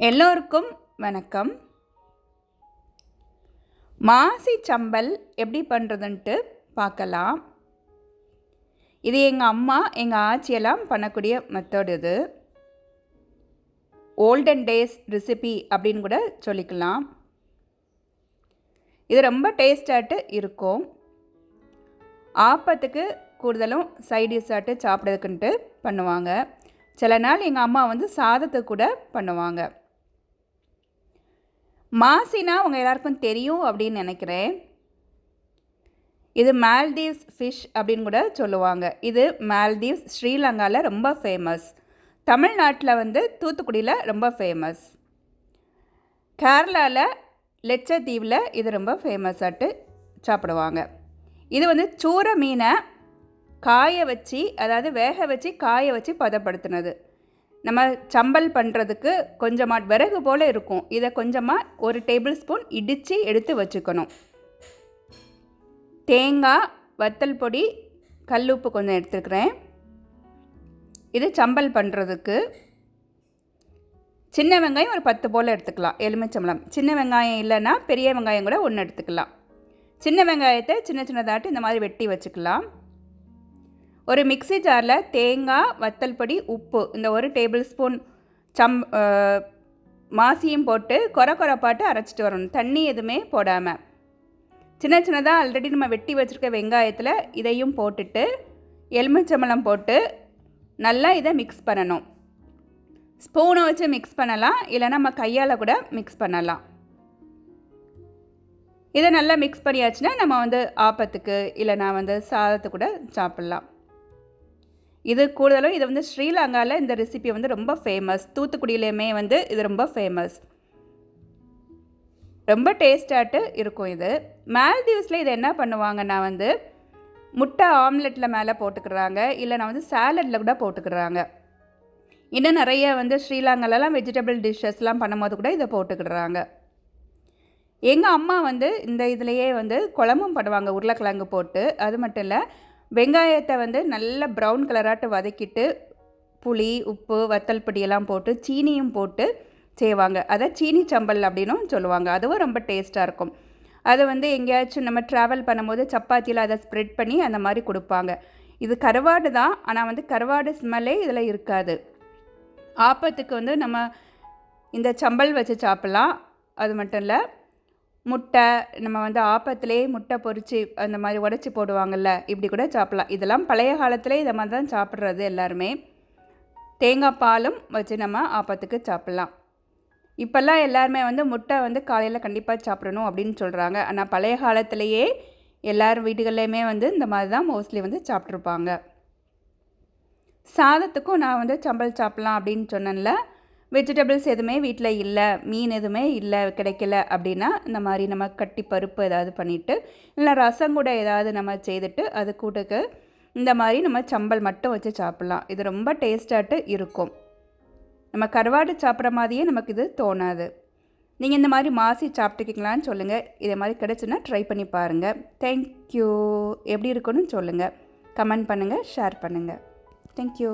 எல்லோருக்கும் வணக்கம். மாசி சம்பல் எப்படி பண்ணுறதுன்ட்டு பார்க்கலாம். இது எங்கள் அம்மா எங்கள் ஆச்சியெல்லாம் பண்ணக்கூடிய மெத்தட் இது. ஓல்டன் டேஸ் ரெசிபி அப்படின்னு கூட சொல்லிக்கலாம். இது ரொம்ப டேஸ்டாட்டு இருக்கும். ஆப்பத்துக்கு கூடுதலும் சைடிஷாட்டு சாப்பிட்றதுக்குன்ட்டு பண்ணுவாங்க. சில நாள் எங்கள் அம்மா வந்து சாதத்துக்கு கூட பண்ணுவாங்க. மாசினா உங்கள் எல்லாருக்கும் தெரியும் அப்படின்னு நினைக்கிறேன். இது மால்தீவ்ஸ் ஃபிஷ் அப்படின்னு கூட சொல்லுவாங்க. இது மால்தீவ்ஸ் ஸ்ரீலங்காவில் ரொம்ப ஃபேமஸ் தமிழ்நாட்டில் வந்து தூத்துக்குடியில் ரொம்ப ஃபேமஸ் கேரளாவில் லட்சத்தீவில் இது ரொம்ப ஃபேமஸாட்டு சாப்பிடுவாங்க. இது வந்து சூற மீனை காய வச்சு அதாவது வேக வச்சு காய வச்சு பதப்படுத்தினது. நம்ம சம்பல் பண்ணுறதுக்கு கொஞ்சமாக விறகு போல் இருக்கும். இதை கொஞ்சமாக ஒரு டேபிள் ஸ்பூன் இடித்து எடுத்து வச்சுக்கணும். தேங்காய் வத்தல் பொடி கல்லுப்பு கொஞ்சம் எடுத்துக்கிறேன். இது சம்பல் பண்ணுறதுக்கு சின்ன வெங்காயம் ஒரு பத்து போல் எடுத்துக்கலாம். எலுமிச்சம்பழம். சின்ன வெங்காயம் இல்லைன்னா பெரிய வெங்காயம் கூட ஒன்று எடுத்துக்கலாம். சின்ன வெங்காயத்தை சின்ன சின்னதாட்டு இந்த மாதிரி வெட்டி வச்சுக்கலாம். ஒரு மிக்சி ஜாரில் தேங்காய் வத்தல் பொடி உப்பு இந்த ஒரு டேபிள் ஸ்பூன் சம் மாசியும் போட்டு கொர கொரப்பாட்டு அரைச்சிட்டு வரணும். தண்ணி எதுவுமே போடாமல் சின்ன சின்னதாக ஆல்ரெடி நம்ம வெட்டி வச்சுருக்க வெங்காயத்தில் இதையும் போட்டுட்டு எலுமிச்சம்பழம் போட்டு நல்லா இதை மிக்ஸ் பண்ணணும். ஸ்பூனை வச்சு மிக்ஸ் பண்ணலாம் இல்லைனா நம்ம கையால் கூட மிக்ஸ் பண்ணலாம். இதை நல்லா மிக்ஸ் பண்ணியாச்சுன்னா நம்ம வந்து ஆப்பத்துக்கு இல்லைனா வந்து சாதத்துக்கு கூட சாப்பிட்லாம். இது கூடுதலும் இது வந்து ஸ்ரீலங்காவில் இந்த ரெசிபி வந்து ரொம்ப ஃபேமஸ் தூத்துக்குடியிலையுமே வந்து இது ரொம்ப ஃபேமஸ் ரொம்ப டேஸ்டாட்டு இருக்கும் இது. மால்தீவ்ஸில் இது என்ன பண்ணுவாங்கன்னா வந்து முட்டை ஆம்லெட்டில் மேலே போட்டுக்கிறாங்க. இல்லைனா வந்து சாலட்டில் கூட போட்டுக்கிறாங்க. இன்னும் நிறைய வந்து ஸ்ரீலங்காலலாம் வெஜிடபிள் டிஷ்ஷஸ்லாம் பண்ணும்போது கூட இதை போட்டுக்கிடுறாங்க எங்கள் அம்மா வந்து இந்த இதுலேயே வந்து குழம்பும் பண்ணுவாங்க உருளைக்கிழங்கு போட்டு. அது மட்டும் இல்லை வெங்காயத்தை வந்து நல்ல ப்ரௌன் கலராட்டு வதக்கிட்டு புளி உப்பு வத்தல் பொடியெல்லாம் போட்டு சீனியும் போட்டு செய்வாங்க. அதை சீனி சம்பல் அப்படின்னும் சொல்லுவாங்க. அதுவும் ரொம்ப டேஸ்ட்டாக இருக்கும். அதை வந்து எங்கேயாச்சும் நம்ம ட்ராவல் பண்ணும்போது சப்பாத்தியில் அதை ஸ்ப்ரெட் பண்ணி அந்த மாதிரி கொடுப்பாங்க. இது கருவாடு தான். ஆனால் வந்து கருவாடு ஸ்மெல்லே இதில் இருக்காது. ஆப்பத்துக்கு வந்து நம்ம இந்த சம்பல் வச்சு சாப்பிட்லாம். அது மட்டும் இல்லை முட்டை நம்ம வந்து ஆப்பத்திலே முட்டை பொறிச்சு அந்த மாதிரி உடச்சி போடுவாங்கள்ல இப்படி கூட சாப்பிட்லாம். இதெல்லாம் பழைய காலத்திலே இதை மாதிரி தான் சாப்பிட்றது எல்லாருமே. தேங்காய் பாலும் வச்சு நம்ம ஆப்பத்துக்கு சாப்பிட்லாம். இப்போல்லாம் எல்லாருமே வந்து முட்டை வந்து காலையில் கண்டிப்பாக சாப்பிடணும் அப்படின்னு சொல்கிறாங்க ஆனால் பழைய காலத்திலேயே எல்லார் வீடுகள்லையுமே வந்து இந்த மாதிரி தான் மோஸ்ட்லி வந்து சாப்பிட்ருப்பாங்க சாதத்துக்கும் நான் வந்து சம்பல் சாப்பிட்லாம் அப்படின்னு சொன்னேன்ல. வெஜிடபிள்ஸ் எதுவுமே வீட்டில் இல்லை மீன் எதுவுமே இல்லை கிடைக்கல அப்படின்னா இந்த மாதிரி நம்ம கட்டி பருப்பு ஏதாவது பண்ணிவிட்டு இல்லை ரசம் கூட ஏதாவது நம்ம செய்துட்டு அது கூட்டுக்கு இந்த மாதிரி நம்ம சம்பல் மட்டும் வச்சு சாப்பிட்லாம். இது ரொம்ப டேஸ்டாகட்டு இருக்கும். நம்ம கருவாடு சாப்பிட்ற மாதிரியே நமக்கு இது தோணாது. நீங்கள் இந்த மாதிரி மாசி சாப்பிட்டுக்கிங்களான்னு சொல்லுங்கள் இதே மாதிரி கிடச்சுன்னா ட்ரை பண்ணி பாருங்கள் தேங்க்யூ எப்படி இருக்குன்னு சொல்லுங்கள் கமெண்ட் பண்ணுங்கள் ஷேர் பண்ணுங்கள் தேங்க்யூ